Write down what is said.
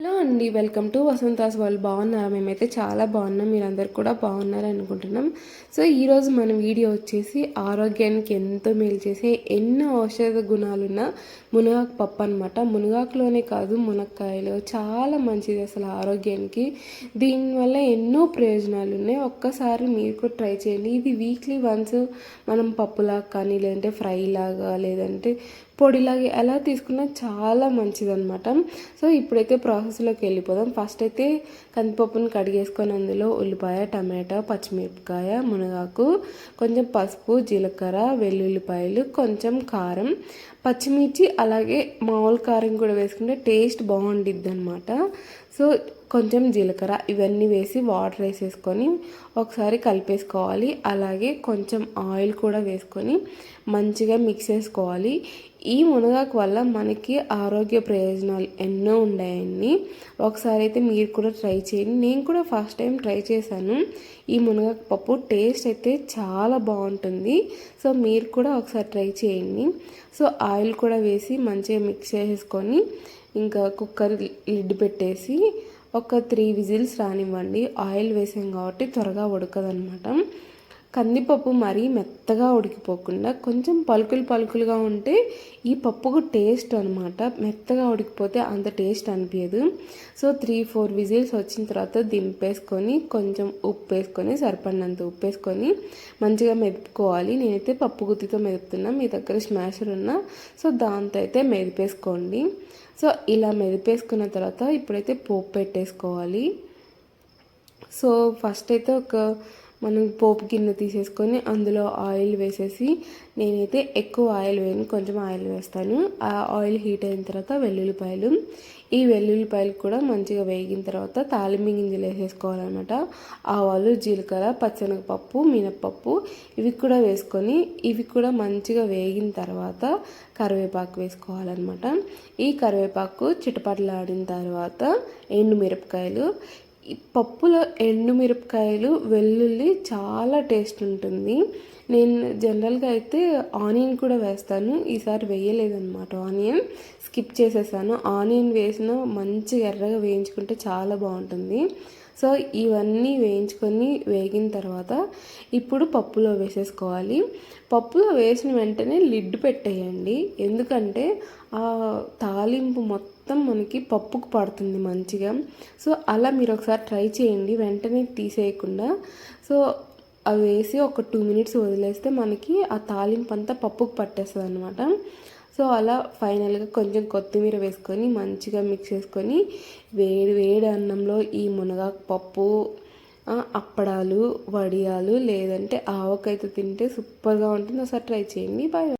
לא, అండి. Welcome to Vasantha's వాళ్ళు బాగున్నారా? మేమైతే చాలా బాగున్నాం. మీరందరు కూడా బాగున్నారు అనుకుంటున్నాం. సో ఈరోజు మన వీడియో వచ్చేసి ఆరోగ్యానికి ఎంతో మేలు చేసే ఎన్నో ఔషధ గుణాలున్న మునగాకు పప్పు అనమాట మునగాకులోనే కాదు మునక్కాయలు చాలా మంచిది అసలు ఆరోగ్యానికి. దీనివల్ల ఎన్నో ప్రయోజనాలు ఉన్నాయి. ఒక్కసారి మీరు కూడా ట్రై చేయండి. ఇది వీక్లీ వన్స్ మనం పప్పులాగా కానీ లేదంటే ఫ్రై లాగా లేదంటే పొడిలాగా ఎలా తీసుకున్నా చాలా మంచిదన్నమాట. సో ఇప్పుడైతే ప్రాసెస్లోకి వెళ్ళిపోదాం. ఫస్ట్ అయితే కందిపప్పును కడిగేసుకొని అందులో ఉల్లిపాయ టమాటా పచ్చిమిరపకాయ మునగాకు కొంచెం పసుపు జీలకర్ర వెల్లుల్లిపాయలు కొంచెం కారం పచ్చిమిర్చి అలాగే మామూలు కారం కూడా వేసుకుంటే టేస్ట్ బాగుండిద్ది అనమాట సో కొంచెం జీలకర్ర ఇవన్నీ వేసి వాటర్ వేసేసుకొని ఒకసారి కలిపేసుకోవాలి. అలాగే కొంచెం ఆయిల్ కూడా వేసుకొని మంచిగా మిక్స్ చేసుకోవాలి. ఈ మునగాకు వల్ల మనకి ఆరోగ్య ప్రయోజనాలు ఎన్నో ఉన్నాయండి. ఒకసారి అయితే మీరు కూడా ట్రై చేయండి. నేను కూడా ఫస్ట్ టైం ట్రై చేశాను. ఈ మునగాకు పప్పు టేస్ట్ అయితే చాలా బాగుంటుంది. సో మీరు కూడా ఒకసారి ట్రై చేయండి. సో ఆయిల్ కూడా వేసి మంచిగా మిక్స్ చేసేసుకొని ఇంకా కుక్కర్ లిడ్ పెట్టేసి ఒక త్రీ విజిల్స్ రానివ్వండి. ఆయిల్ వేసాం కాబట్టి త్వరగా ఉడకదనమాట. కందిపప్పు మరీ మెత్తగా ఉడికిపోకుండా కొంచెం పలుకులు పలుకులుగా ఉంటే ఈ పప్పుకు టేస్ట్ అనమాట మెత్తగా ఉడికిపోతే అంత టేస్ట్ అనిపించదు సో త్రీ ఫోర్ విజిల్స్ వచ్చిన తర్వాత దింపేసుకొని కొంచెం ఉప్పు వేసుకొని సరిపడినంత ఉప్పు వేసుకొని మంచిగా మెదుపుకోవాలి. నేనైతే పప్పు గుత్తితో మెదుపుతున్నా. మీ దగ్గర స్మాషర్ ఉన్నా. సో దాంతో అయితే మెదిపేసుకోండి. సో ఇలా మెదిపేసుకున్న తర్వాత ఇప్పుడైతే పోపు పెట్టేసుకోవాలి. సో ఫస్ట్ అయితే ఒక మనం పోపు గిన్నె తీసేసుకొని అందులో ఆయిల్ వేసేసి నేనైతే ఎక్కువ ఆయిల్ వేయను కొంచెం ఆయిల్ వేస్తాను. ఆ ఆయిల్ హీట్ అయిన తర్వాత వెల్లుల్లిపాయలు. ఈ వెల్లుల్లిపాయలు కూడా మంచిగా వేగిన తర్వాత తాలింబి గింజలు వేసేసుకోవాలన్నమాట. ఆవాలు జీలకర్ర పచ్చనగపప్పు మినప్పప్పు ఇవి కూడా వేసుకొని ఇవి కూడా మంచిగా వేగిన తర్వాత కరివేపాకు వేసుకోవాలన్నమాట. ఈ కరివేపాకు చిటపటలాడిన తర్వాత ఎండు మిరపకాయలు పప్పులో ఎండుమిరపకాయలు వెల్లుల్లి చాలా టేస్ట్ ఉంటుంది. నేను జనరల్గా అయితే ఆనియన్ కూడా వేస్తాను. ఈసారి వేయలేదన్నమాట ఆనియన్. స్కిప్ చేసేసాను. ఆనియన్ వేసిన మంచి ఎర్రగా వేయించుకుంటే చాలా బాగుంటుంది. సో ఇవన్నీ వేయించుకొని వేగిన తర్వాత ఇప్పుడు పప్పులో వేసేసుకోవాలి. పప్పులో వేసిన వెంటనే లిడ్ పెట్టేయండి. ఎందుకంటే ఆ తాలింపు మొత్తం మనకి పప్పుకు పడుతుంది మంచిగా. సో అలా మీరు ఒకసారి ట్రై చేయండి. వెంటనే తీసేయకుండా. సో అవి వేసి ఒక టూ మినిట్స్ వదిలేస్తే మనకి ఆ తాలింపు అంతా పప్పుకు పట్టేస్తుంది అనమాట సో అలా ఫైనల్గా కొంచెం కొత్తిమీర వేసుకొని మంచిగా మిక్స్ చేసుకొని వేడి వేడి అన్నంలో ఈ మునగాకు పప్పు అప్పడాలు వడియాలు లేదంటే ఆవకాయతో తింటే సూపర్గా ఉంటుంది. ఒకసారి ట్రై చేయండి. బాయ్